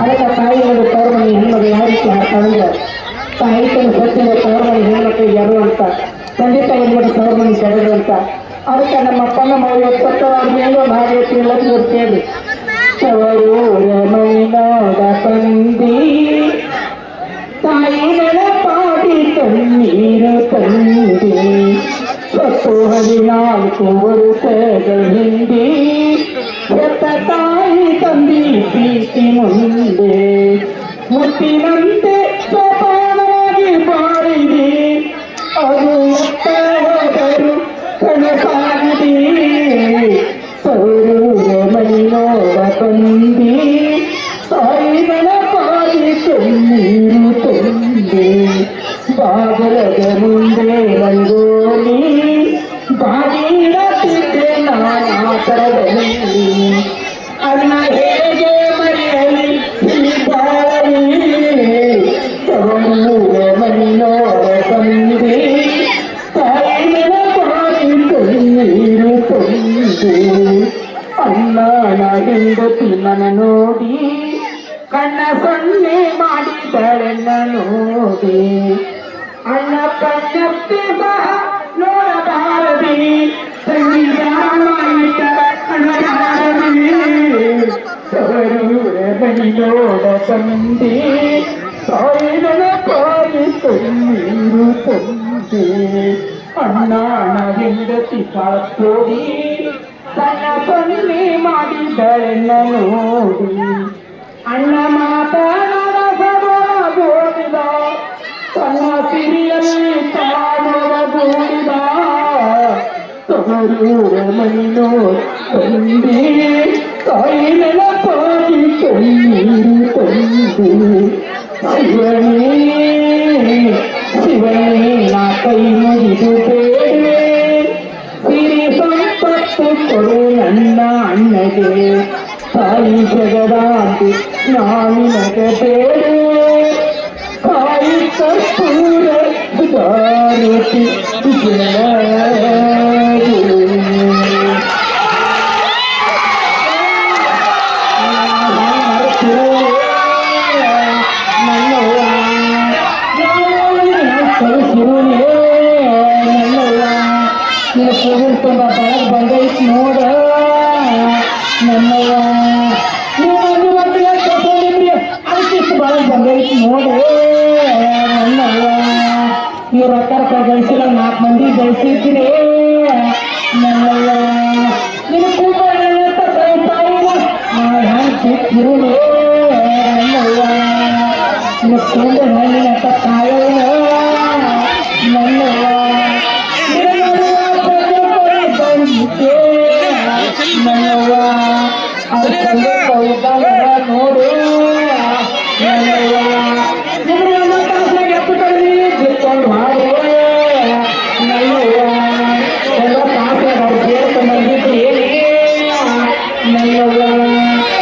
ಅದಕ್ಕೆ ತಾಯಿಗಳು ತವ್ರ ಮನೆ ಹೆಣ್ಮಗಳು ಯಾವ ರೀತಿ ಹಾಕ್ತಾಳಂದ್ರೆ ತಾಯಿತನ ಸತ್ತಿನ ಹೆಣ್ಮಕ್ಳಿಗೆ ಯಾರು ಅಂತ, ತಂದೆ ತಾಯಿಗಳ ತವ್ರ ಮನೆ ಅಂತ. ಅದಕ್ಕೆ ನಮ್ಮ ಅಪ್ಪನ ಮಗಳು ಎಪ್ಪತ್ತು ಅವ್ರ ಮೇಲೆ ಭಾಗವತಿ ಎಲ್ಲರಿಗೂ ಗೊತ್ತೇಳಿ ತವರು ಮೈನಾದ ತಂದಿ ತಾಯಿಗಳ ಪಾಡಿ ತಣ್ಣೀರು ತಂದಿ, ಹತ್ತು ಹದಿನಾಲ್ಕು ವರ್ಷದ ಹಿಂದಿ ಎತ್ತ ultimamente, ultimamente. ಹೆಂಡತಿ ಮನ ನೋಡಿ ಕಣ್ಣ ಸೊನ್ನೆ ಮಾಡಿದಳೆನ್ನ ನೋಡಿ ಅಣ್ಣ ಕಣ್ಣಪ್ಪೆ ಸಹ ನೋಡಬಾರದಿ ಬನಿ ನೋಡ ತಂದೆ ತಾಯಿನ ತಾಯಿ ತಂದಿರು ತಂದೆ ಅಣ್ಣ ಹೆಂಡತಿ ಕಾಕೋಡಿ ತನ್ನ ತಂದೆ ಮಾಡಿದರೆನ್ನ ನೋಡಿ ಅಣ್ಣ ಮಾತನಾಡ ಸದೋಡಿದ ತನ್ನ ಸಿರಿಯಲ್ಲಿ ತಾಡುವ ಗೂಡಿದ ತವರೂರ ಮೈನೋ ತಂದಿ ಕೈಗಳ ಪಾಡಿ ಕಣ್ಣೀರು ತಂದು ಶಿವನೇ ಶಿವನೇ ನಾ ಕೈ ಮುಗಿದು అన్నదే సాయి జగదాంబి నామినక పేరే కాయి కస్తూర దారుతి జయ anything Música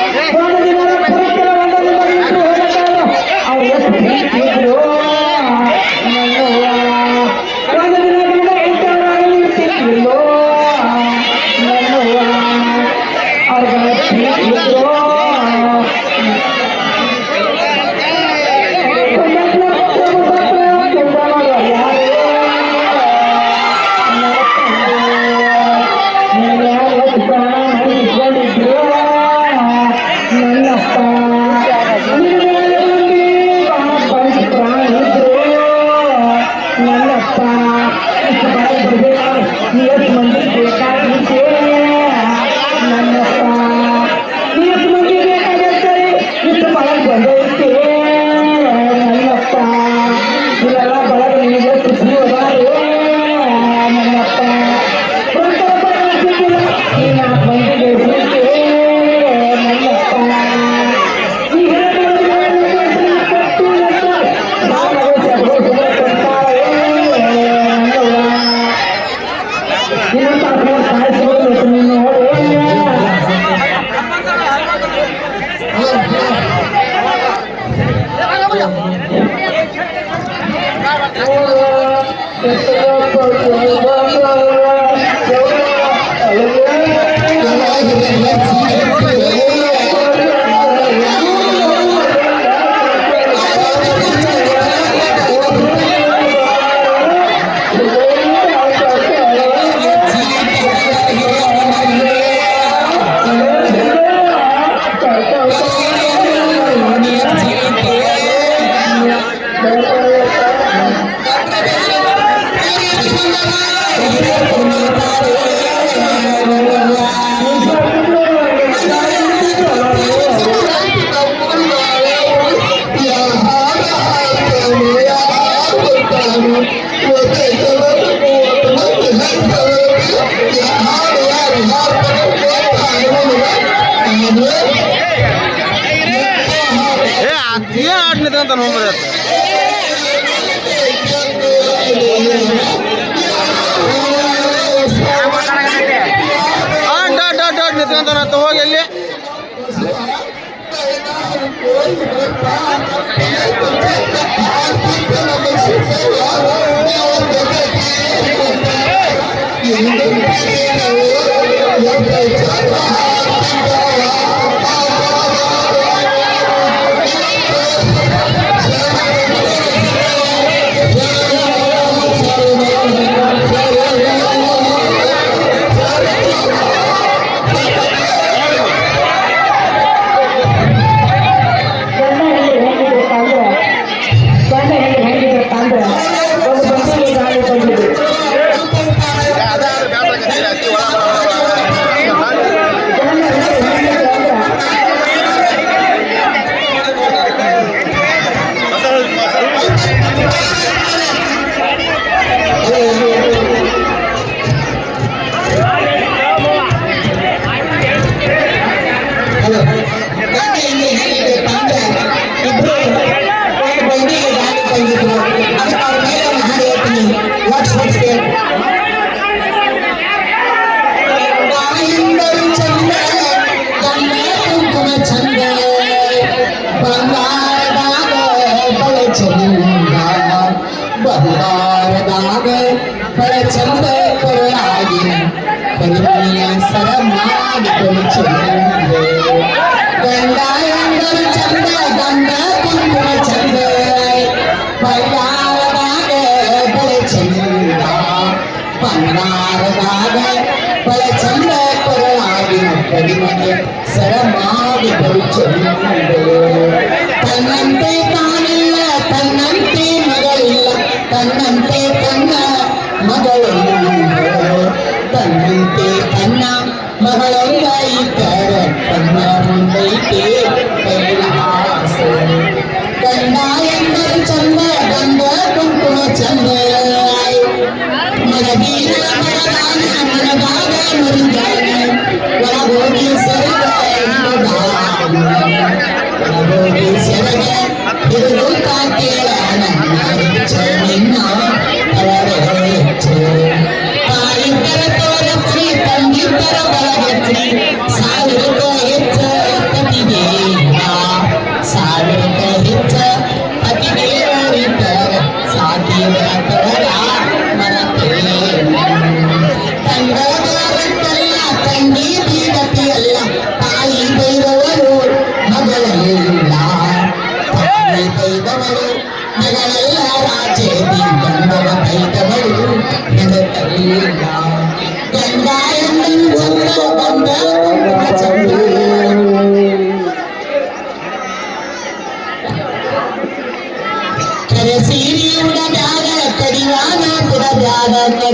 பெருமகே சரமாடி பரிச்சொல்லுண்டே தன்னந்தே தானில்ல தன்னந்தே மகள் இல்ல தன்னந்தே தன்ன மகளொல்லுண்டே தன்னந்தே தன்ன மகளொல்ல இத்தர தன்ன முன்வைத்தே ಪರಿಹಾಸೆ ಗಂಡ ಎಂದರೆ ಚಂದ ಗಂಡ ಕುಂಕುಮ ಚಂದ ಮನವೀರ ಮನಗಾನ ಮನಗಾನ Thank you.